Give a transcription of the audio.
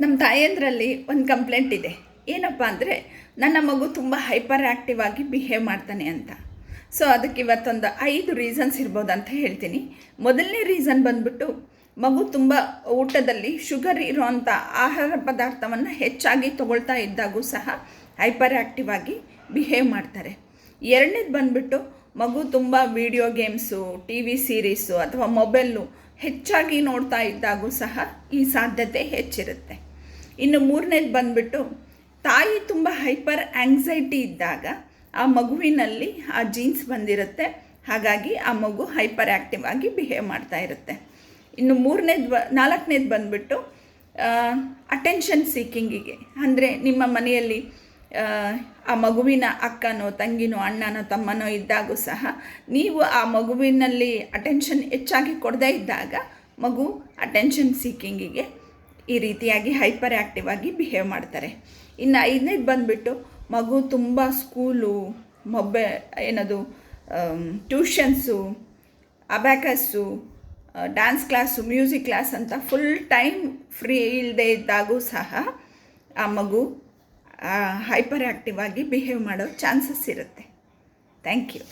ನಮ್ಮ ತಾಯಂದ್ರಲ್ಲಿ ಒಂದು ಕಂಪ್ಲೇಂಟ್ ಇದೆ. ಏನಪ್ಪ ಅಂದರೆ, ನನ್ನ ಮಗು ತುಂಬ ಹೈಪರ್ ಆ್ಯಕ್ಟಿವ್ ಆಗಿ ಬಿಹೇವ್ ಮಾಡ್ತಾನೆ ಅಂತ. ಸೊ, ಅದಕ್ಕೆ ಇವತ್ತೊಂದು ಐದು ರೀಸನ್ಸ್ ಇರ್ಬೋದು ಅಂತ ಹೇಳ್ತೀನಿ. ಮೊದಲನೇ ರೀಸನ್ ಬಂದ್ಬಿಟ್ಟು, ಮಗು ತುಂಬ ಊಟದಲ್ಲಿ ಶುಗರ್ ಇರೋವಂಥ ಆಹಾರ ಪದಾರ್ಥವನ್ನು ಹೆಚ್ಚಾಗಿ ತಗೊಳ್ತಾ ಇದ್ದಾಗೂ ಸಹ ಹೈಪರ್ ಆ್ಯಕ್ಟಿವ್ ಆಗಿ ಬಿಹೇವ್ ಮಾಡ್ತಾರೆ. ಎರಡನೇದು ಬಂದ್ಬಿಟ್ಟು, ಮಗು ತುಂಬ video games, T V series ಅಥವಾ ಮೊಬೈಲು ಹೆಚ್ಚಾಗಿ ನೋಡ್ತಾ ಇದ್ದಾಗೂ ಸಹ ಈ ಸಾಧ್ಯತೆ ಹೆಚ್ಚಿರುತ್ತೆ. ಇನ್ನು ಮೂರನೇದು ಬಂದ್ಬಿಟ್ಟು ತಾಯಿ ತುಂಬ ಹೈಪರ್ ಆಂಗ್ಸೈಟಿ ಇದ್ದಾಗ ಆ ಮಗುವಿನಲ್ಲಿ ಆ ಜೀನ್ಸ್ ಬಂದಿರುತ್ತೆ. ಹಾಗಾಗಿ ಆ ಮಗು ಹೈಪರ್ ಆ್ಯಕ್ಟಿವ್ ಆಗಿ ಬಿಹೇವ್ ಮಾಡ್ತಾ ಇರುತ್ತೆ. ಇನ್ನು ಮೂರನೇದು ಬ ನಾಲ್ಕನೇದು ಬಂದ್ಬಿಟ್ಟು ಅಟೆನ್ಷನ್ ಸೀಕಿಂಗಿಗೆ ಅಂದರೆ ನಿಮ್ಮ ಮನೆಯಲ್ಲಿ ಆ, ಮಗುವಿನ ಅಕ್ಕನೋ ತಂಗಿನೋ ಅಣ್ಣನೋ ತಮ್ಮನೋ ಇದ್ದಾಗೂ ಸಹ ನೀವು ಆ ಮಗುವಿನಲ್ಲಿ ಅಟೆನ್ಷನ್ ಹೆಚ್ಚಾಗಿ ಕೊಡದೇ ಇದ್ದಾಗ ಮಗು ಅಟೆನ್ಷನ್ ಸೀಕಿಂಗಿಗೆ ಈ ರೀತಿಯಾಗಿ ಹೈಪರ್ ಆ್ಯಕ್ಟಿವ್ ಆಗಿ ಬಿಹೇವ್ ಮಾಡ್ತಾರೆ. ಇನ್ನು ಐದನೇದು ಬಂದುಬಿಟ್ಟು ಮಗು ತುಂಬ ಸ್ಕೂಲು, ಮೊಬೆ, ಏನದು tuitions, abacus dance class, music class ಅಂತ ಫುಲ್ ಟೈಮ್ ಫ್ರೀ ಇಲ್ಲದೆ ಇದ್ದಾಗೂ ಸಹ ಆ ಮಗು ಹೈಪರ್ ಆ್ಯಕ್ಟಿವ್ ಆಗಿ ಬಿಹೇವ್ ಮಾಡೋ ಚಾನ್ಸಸ್ ಇರುತ್ತೆ. Thank you.